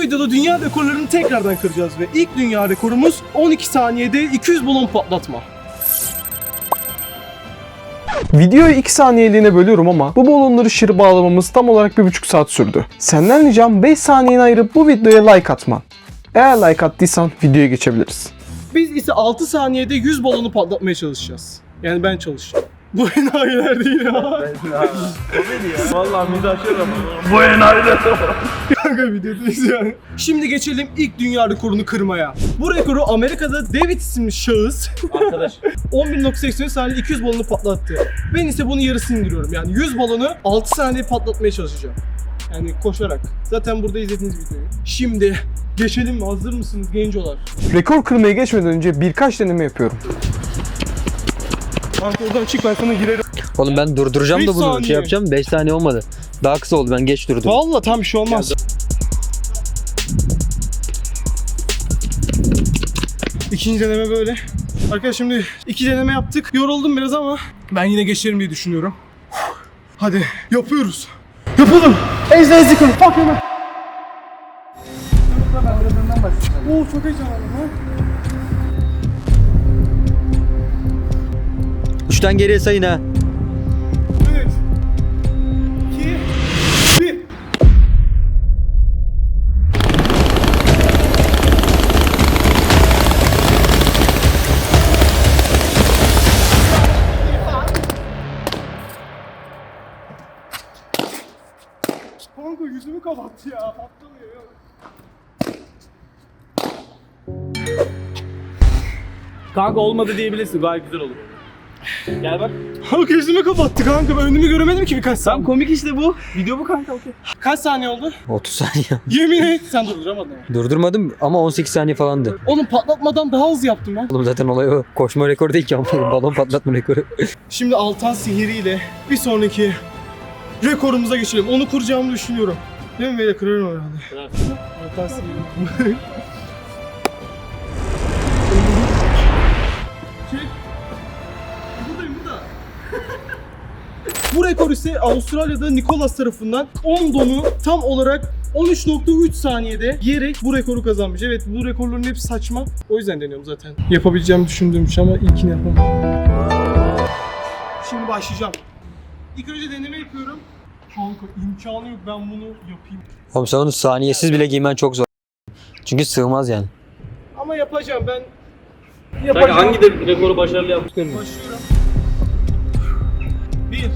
Bu videoda dünya rekorlarını tekrardan kıracağız ve ilk dünya rekorumuz 12 saniyede 200 balon patlatma. Videoyu 2 saniyeliğine bölüyorum ama bu balonları şişirip bağlamamız tam olarak 1,5 saat sürdü. Senden ricam 5 saniyeni ayırıp bu videoya like atman. Eğer like attıysan videoya geçebiliriz. Biz ise 6 saniyede 100 balonu patlatmaya çalışacağız. Yani ben çalışacağım. Bu enayiler değil ya. Vallahi mizaşlarım. Kanka videodayız yani. Şimdi geçelim ilk dünya rekorunu kırmaya. Bu rekoru Amerika'da David isimli şahıs Arkadaş. 11.83 saniyede 200 balonu patlattı. Ben ise bunun yarısını indiriyorum. Yani 100 balonu 6 saniyede patlatmaya çalışacağım. Yani koşarak. Zaten burada izlediğiniz videoyu. Şimdi geçelim mi? Hazır mısınız gencolar? Rekor kırmaya geçmeden önce birkaç deneme yapıyorum. Kanka oradan çık ben sana girerim. Oğlum ben durduracağım da bunu saniye. şey yapacağım 5 saniye olmadı. Daha kısa oldu ben geç durdum. Valla tam bir şey olmaz. İkinci deneme böyle. Arkadaşlar şimdi iki deneme yaptık. Yoruldum biraz ama ben yine geçerim diye düşünüyorum. Hadi yapıyoruz. Yapalım. Ezra Ezikon. Fuck hemen. Oo çok heyecanlandım ha. 3'ten geriye sayın ha. 3 2 1 Kanka yüzümü kapattı ya. Patlamıyor ya. Kanka olmadı diyebilirsin gayet güzel olur. Gel bak. Kanka yüzümü kapattı kanka. Ben önümü göremedim ki birkaç Tam saniye. komik işte bu. Video bu kanka okey. Kaç saniye oldu? 30 saniye. Yemin et. Sen durduramadın ama. Durdurmadım ama 18 saniye falandı. Oğlum patlatmadan daha hızlı yaptım ben. Oğlum zaten olay o. Koşma rekoru değil ki ama balon patlatma rekoru. Şimdi Altan sihiriyle bir sonraki rekorumuza geçelim. Onu kuracağımı düşünüyorum. Değil mi böyle kırarım herhalde. Altan sihiri. Bu rekor ise Avustralya'da Nicholas tarafından 10 donu tam olarak 13.3 saniyede yiyerek bu rekoru kazanmış. Evet bu rekorların hepsi saçma. O yüzden deniyorum zaten. Yapabileceğimi düşündüğüm şey ama ilkini yapamadım. Şimdi başlayacağım. İlk önce deneme yapıyorum. Kanka imkanı yok ben bunu yapayım. Oğlum sen onu saniyesiz bile giymen çok zor. Çünkü sığmaz yani. Ama yapacağım ben. Kanka Yapacağım. hangi de rekoru başarılı yapmış Başlıyorum. Bir.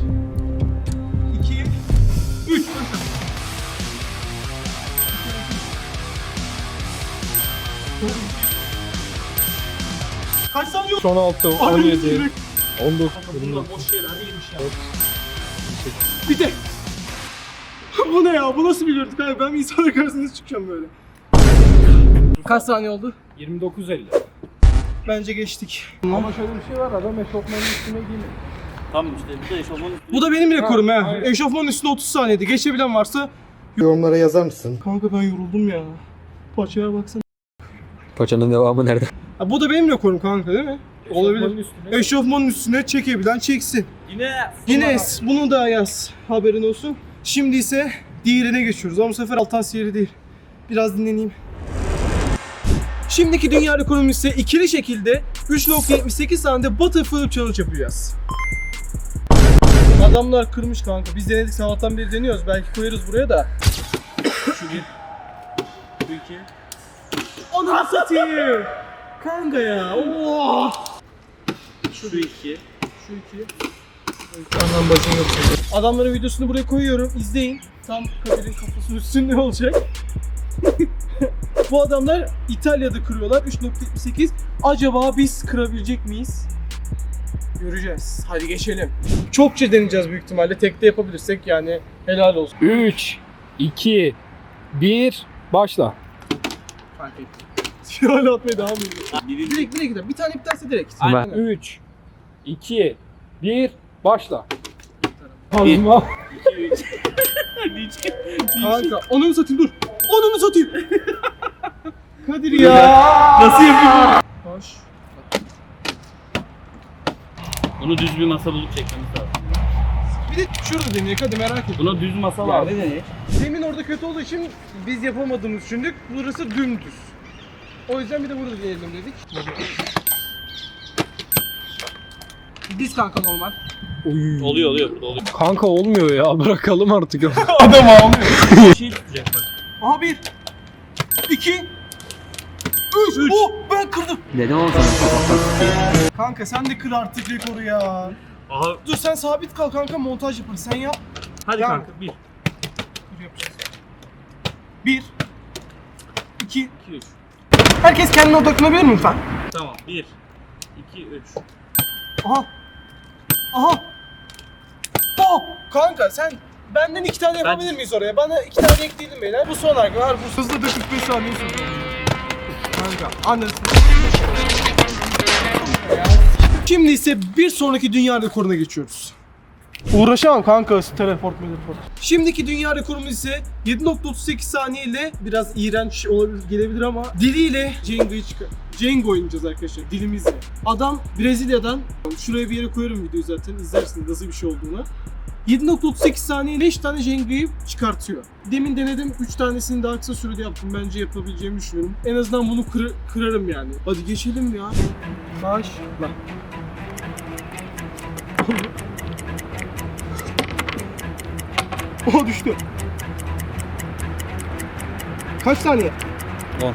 iki, Üç. Kaç saniye? Son 6, Ay, 17, direkt. 19, Bunlar boş şeyler değilmiş ya. Bir de. Bu ne ya? Bu nasıl bir görüntü? kanka? Ben insanlar karşısına çıkacağım böyle. Kaç saniye oldu? 29 50. Bence geçtik. Ama şöyle bir şey var adam eşofmanın üstüne giymiyor. Tamam işte bir de eşofmanın üstüne. Bu da benim rekorum ha. aynen. Eşofmanın üstünde 30 saniyede. Geçebilen varsa Yorumlara yazar mısın? Kanka ben yoruldum ya. Paçaya baksana. Paçanın devamı nerede? Ha, bu da benim rekorum kanka değil mi? Eşofmanın Olabilir. üstüne. Eşofmanın üstüne çekebilen çeksin. Yine Yine bunu da yaz. Haberin olsun. Şimdi ise diğerine geçiyoruz. Ama bu sefer Altan Siyeri değil. Biraz dinleneyim. Şimdiki dünya rekorumuz ise ikili şekilde 3.78 saniyede butterfly challenge yapacağız. Adamlar kırmış kanka. Biz denedik sabahtan beri deniyoruz. Belki koyarız buraya da. şu bir. Şu iki. Ananı satayım. Kanka ya. Oo. Şu iki. Şu iki. Anlam başını yok. Adamların videosunu buraya koyuyorum. İzleyin. Tam Kadir'in kafasının üstünde olacak. Bu adamlar İtalya'da kırıyorlar. 3.78. Acaba biz kırabilecek miyiz? Göreceğiz. Hadi geçelim. Çokça deneyeceğiz büyük ihtimalle. Tekte yapabilirsek yani helal olsun. 3, 2, 1, başla. Fark ettim. Hala atmaya devam ediyor. Birinci. Direkt direkt gidelim. Bir tane iptalse direkt. Ben- 3, 2, 1, başla. Allah. İki, üç. Hadi üç. Kanka onu satayım dur. Onu satayım. Kadir ya. Nasıl yapayım? Bunu düz bir masa bulup çekmemiz lazım. Bir de şurada deneyek hadi merak ettim. Buna düz masa var. Ne deneyek? Zemin orada kötü olduğu için biz yapamadığımız düşündük. Burası dümdüz. O yüzden bir de burada deneyelim dedik. Diz kanka normal. Oluyor oluyor burada oluyor. Kanka olmuyor ya bırakalım artık. Adam ağlıyor. Bir şey tutacak bak. Aha bir. iki, Üç. Oh ben kırdım. Dedim oğlum sana Kanka sen de kır artık rekoru ya. Aha. Dur sen sabit kal kanka montaj yaparız. Sen yap. Hadi Tamam. kanka bir. Dur yapacağız. Bir. iki. iki, üç. Herkes kendine odaklanabilir mi lütfen? Tamam. Bir. iki, üç. Aha. Aha. Oh! Kanka sen benden iki tane yapabilir miyiz oraya? Bana iki tane ekleyelim beyler. Bu son. Var bu hızlı da 45 saniye sürdü. Kanka anlasın. Şimdi ise bir sonraki dünya rekoruna geçiyoruz. Uğraşamam kanka teleport teleport. Şimdiki dünya rekorumuz ise 7.38 saniye ile biraz iğrenç olabilir gelebilir ama diliyle Jengo'yu çıkar. Jengo oynayacağız arkadaşlar dilimizle. Adam Brezilya'dan şuraya bir yere koyarım videoyu zaten izlersiniz nasıl bir şey olduğunu. 7.38 saniye 5 tane Jengo'yu çıkartıyor. Demin denedim 3 tanesini daha kısa sürede yaptım. Bence yapabileceğimi düşünüyorum. En azından bunu kır- kırarım yani. Hadi geçelim ya. Başla. Oha düştü. Kaç saniye? 10.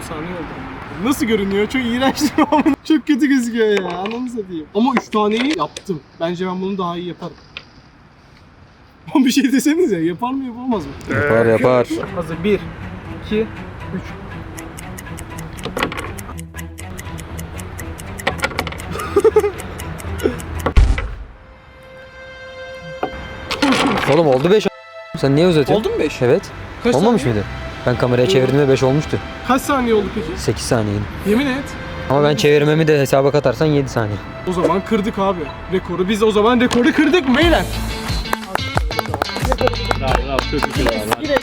İptal 10 saniye oldu. Nasıl görünüyor? Çok iğrenç ama çok kötü gözüküyor ya. Anlamı satayım. Ama 3 taneyi yaptım. Bence ben bunu daha iyi yaparım. Ama bir şey deseniz ya yapar mı yapamaz mı? Yapar yapar. Hazır 1, 2, 3. Oğlum oldu 5 Sen niye uzatıyorsun? Oldu mu 5? Evet. Kaç Olmamış mıydı? Ben kameraya çevirdiğimde 5 olmuştu. Kaç saniye oldu peki? 8 saniyeydi. Yemin et. Ama ben çevirmemi de hesaba katarsan 7 saniye. O zaman kırdık abi rekoru. Biz o zaman rekoru kırdık mı beyler? Guinness.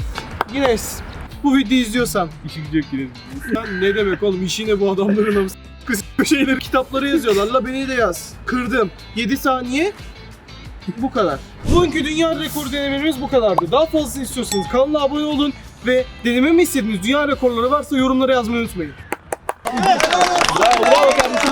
Guinness. Bu videoyu izliyorsan. İşi yine. Lan ne demek oğlum işi ne bu adamların amıs- Kız şeyleri kitapları yazıyorlar la beni de yaz. Kırdım. 7 saniye. Bu kadar. Bugünkü dünya rekoru denememiz bu kadardı. Daha fazlasını istiyorsanız kanala abone olun ve denememi istediğiniz dünya rekorları varsa yorumlara yazmayı unutmayın. Bravo bravo.